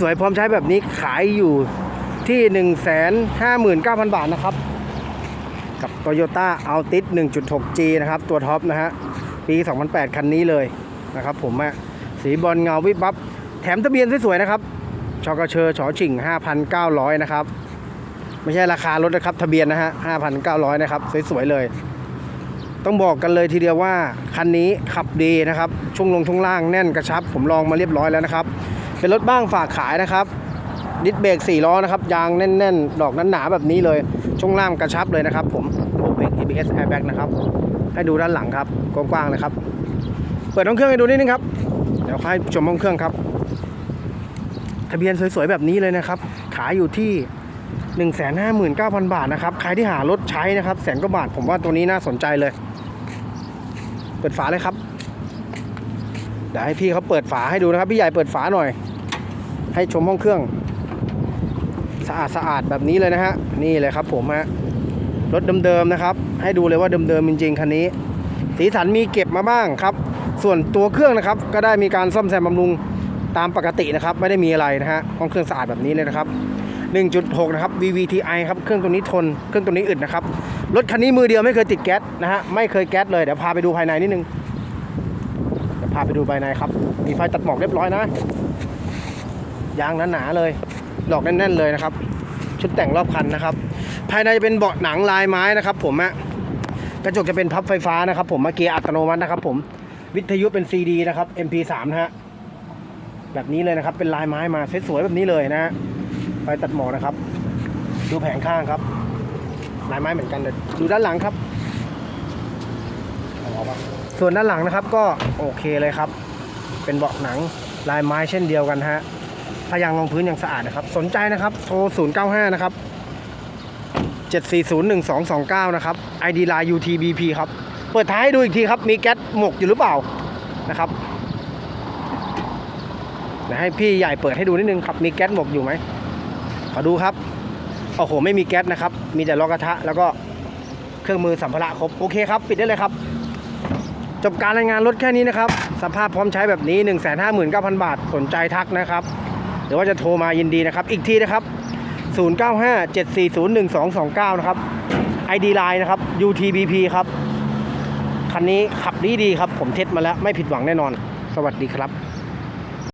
สวยๆ พร้อมใช้แบบนี้ขายอยู่ที่ 159,000 บาทนะครับ กับ Toyota Altis 1.6G นะครับ ตัวท็อปนะฮะ ปี 2008 คันนี้เลยนะครับผมอะสีบอลเงาวิบวับ แถมทะเบียนสวยๆ นะครับชกเชอชอชิง 5,900 นะครับ ไม่ใช่ราคารถนะครับ ทะเบียนนะฮะ 5,900 นะครับ สวยๆ เลย ต้องบอกกันเลยทีเดียวว่า คันนี้ขับดีนะครับ ช่วงลงช่วงล่างแน่นกระชับ ผมลองมาเรียบร้อยแล้วนะครับ เป็นรถบ้างฝากขายนะครับ ดิสเบรก4ล้อนะครับ ยางแน่น ๆ ดอกนั้นหนาแบบนี้เลย ช่วงล่างกระชับเลยนะครับ ผมโอเบรก ABS airbag นะครับ ให้ดูด้านหลังครับ กว้างๆนะครับ เปิดห้องเครื่องให้ดูนิดนึงครับ เดี๋ยวให้ชมห้องเครื่องครับทะเบียนสวยๆแบบนี้เลยนะครับ ขายอยู่ที่ 159,000 บาทนะครับ ใครที่หารถใช้นะครับ แสนกว่าบาท ผมว่าตัวนี้น่าสนใจเลย เปิดฝาเลยครับ เดี๋ยวให้พี่เขาเปิดฝาให้ดูนะครับ พี่ใหญ่เปิดฝาหน่อย ให้ชมห้องเครื่อง สะอาดสะอาดแบบนี้เลยนะฮะ นี่เลยครับผมฮะ รถเดิมๆนะครับ ให้ดูเลยว่าเดิมๆจริงๆคันนี้ สีสันมีเก็บมาบ้างครับ ส่วนตัวเครื่องนะครับ ก็ได้มีการซ่อมแซมบำรุงตามปกตินะครับ ไม่ได้มีอะไรนะฮะ ห้องเครื่องสะอาดแบบนี้เลยนะครับ 1.6 นะครับ VVTi ครับ เครื่องตัวนี้ทน เครื่องตัวนี้อึดนะครับ รถคันนี้มือเดียวไม่เคยติดแก๊สนะฮะ ไม่เคยแก๊สเลย เดี๋ยวพาไปดูภายในนิดนึง เดี๋ยวพาไปดูภายในครับ มีไฟตัดหมอกเรียบร้อยนะ ยางหนาๆเลย ดอกแน่น ๆ เลยนะครับ ชุดแต่งรอบคันนะครับ ภายในจะเป็นเบาะหนังลายไม้นะครับ ผมอะกระจกจะเป็นพับไฟฟ้านะครับ ผมมาเกียร์อัตโนมัตินะครับ ผมวิทยุเป็น CD นะครับ MP3 นะฮะแบบนี้เลยนะครับ เป็นลายไม้มาสวยๆแบบนี้เลยนะฮะไฟตัดหมอกนะครับ ดูแผงข้างครับ ลายไม้เหมือนกันเลยดูด้านหลังครับ ส่วนด้านหลังนะครับก็โอเคเลยครับ เป็นเบาะหนังลายไม้เช่นเดียวกันฮะ พยางรองพื้นยังสะอาดนะครับ สนใจนะครับโทร 095 นะครับ 7401229 นะครับ ID line UTBP ครับ เปิดท้ายให้ดูอีกทีครับ มีแก๊สหมกอยู่หรือเปล่านะครับเดี๋ยวให้พี่ใหญ่เปิดให้ดูนิดนึงครับ มีแก๊สหมกอยู่ไหมขอดูครับโอ้โห ไม่มีแก๊สนะครับ มีแต่ล้อกกระทะ แล้วก็เครื่องมือสัมภาระครบ โอเคครับ ปิดได้เลยครับ จบการรายงานรถแค่นี้นะครับ สภาพพร้อมใช้แบบนี้ 159,000 บาท สนใจทักนะครับ รือว่าจะโทรมายินดีนะครับ อีกทีนะครับ 0957401229 นะครับ ID Line นะครับ UTBP ครับ คันนี้ขับดีดีครับ ผมเทสมาแล้วไม่ผิดหวังแน่นอน สวัสดีครับ